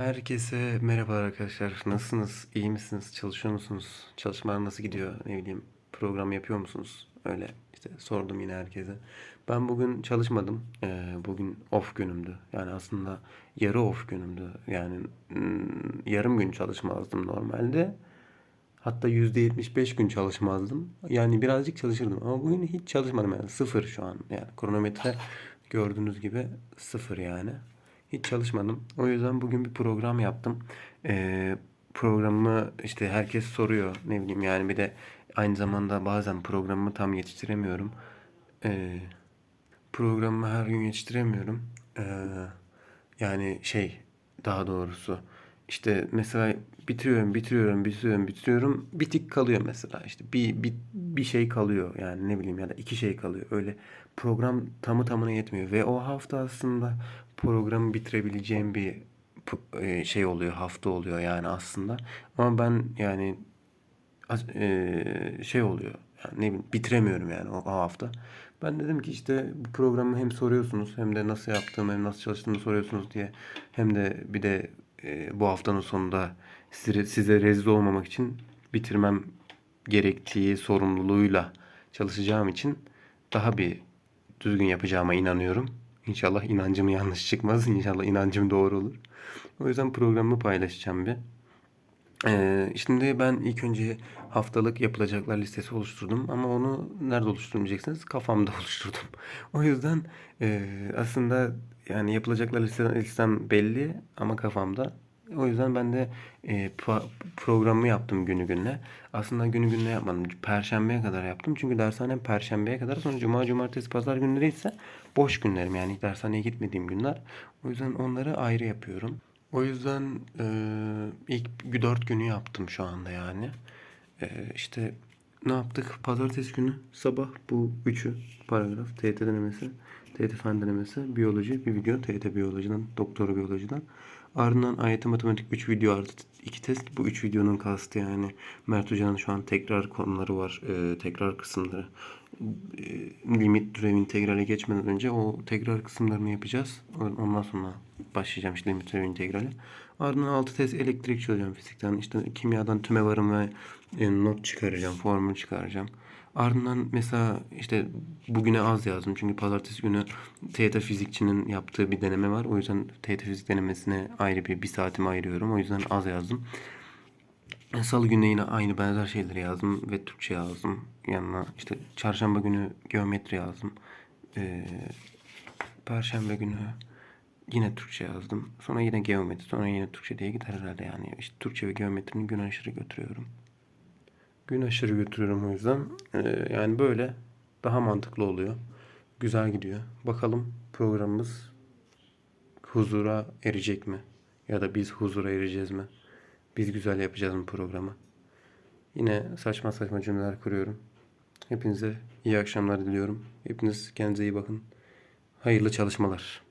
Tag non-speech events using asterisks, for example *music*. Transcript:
Herkese merhabalar arkadaşlar. Nasılsınız? İyi misiniz? Çalışıyor musunuz? Çalışmalar nasıl gidiyor? Ne bileyim program yapıyor musunuz? Öyle işte sordum yine herkese. Ben bugün çalışmadım. Ee, bugün off günümdü. Yani aslında yarı off günümdü. Yani mm, yarım gün çalışmazdım normalde. Hatta %75 gün çalışmazdım. Yani birazcık çalışırdım. Ama bugün hiç çalışmadım yani. Sıfır şu an. Yani kronometre gördüğünüz gibi sıfır yani. Hiç çalışmadım. O yüzden bugün bir program yaptım. Ee, programımı işte herkes soruyor. Ne bileyim yani bir de aynı zamanda bazen programımı tam yetiştiremiyorum. Ee, programımı her gün yetiştiremiyorum. Ee, yani şey daha doğrusu işte mesela bitiriyorum, bitiriyorum, bitiriyorum, bitiriyorum. Bir tik kalıyor mesela. İşte bir, bir, bir şey kalıyor yani ne bileyim ya da iki şey kalıyor. Öyle program tamı tamına yetmiyor. Ve o hafta aslında programı bitirebileceğim bir e, şey oluyor, hafta oluyor yani aslında. Ama ben yani eee, şey oluyor. Yani ne bileyim bitiremiyorum yani o, hafta. Ben dedim ki işte bu programı hem soruyorsunuz hem de nasıl yaptığımı hem nasıl çalıştığımı soruyorsunuz diye hem de bir de eee, bu haftanın sonunda size, size rezil olmamak için bitirmem gerektiği sorumluluğuyla çalışacağım için daha bir düzgün yapacağıma inanıyorum. İnşallah inancım yanlış çıkmaz. İnşallah inancım doğru olur. O yüzden programımı paylaşacağım bir. Ee, şimdi ben ilk önce haftalık yapılacaklar listesi oluşturdum ama onu nerede oluşturdum diyeceksiniz kafamda *laughs* oluşturdum. O yüzden e, aslında yani yapılacaklar liste, listem belli ama kafamda. O yüzden ben de e, programı yaptım günü gününe. Aslında günü gününe yapmadım. Perşembeye kadar yaptım. Çünkü dershanem perşembeye kadar. Sonra cuma, cumartesi, pazar günleri ise boş günlerim. Yani dershaneye gitmediğim günler. O yüzden onları ayrı yapıyorum. O yüzden eee, ilk 4 günü yaptım şu anda yani. Eee, işte ne yaptık? Pazartesi günü sabah bu üçü paragraf, TYT denemesi, TYT fen denemesi, biyoloji, bir video, TYT biyolojiden, doktora biyolojiden. Ardından AYT matematik 3 video artı 2 test. Bu 3 videonun kastı yani Mert Hoca'nın şu an tekrar konuları var. eee, tekrar kısımları. Eee, limit türev integrale geçmeden önce o tekrar kısımlarını yapacağız. Ondan sonra başlayacağım işte limit türev integrale. Ardından 6 test elektrik çözeceğim fizikten. İşte kimyadan tüme varım ve e, not çıkaracağım, formül çıkaracağım. Ardından mesela işte bugüne az yazdım. Çünkü pazartesi günü TYT fizikçinin yaptığı bir deneme var. O yüzden TYT fizik denemesine ayrı bir, bir saatimi ayırıyorum. O yüzden az yazdım. Salı günü yine aynı benzer şeyleri yazdım ve Türkçe yazdım. Yanına işte çarşamba günü geometri yazdım. Ee, Perşembe günü yine Türkçe yazdım. Sonra yine geometri, sonra yine Türkçe diye gider herhalde yani. İşte Türkçe ve geometrinin gün aşırı götürüyorum. Gün aşırı götürüyorum o yüzden. Ee, yani böyle daha mantıklı oluyor. Güzel gidiyor. Bakalım programımız huzura erecek mi? Ya da biz huzura ereceğiz mi? Biz güzel yapacağız mı programı? Yine saçma saçma cümleler kuruyorum. Hepinize iyi akşamlar diliyorum. Hepiniz kendinize iyi bakın. Hayırlı çalışmalar.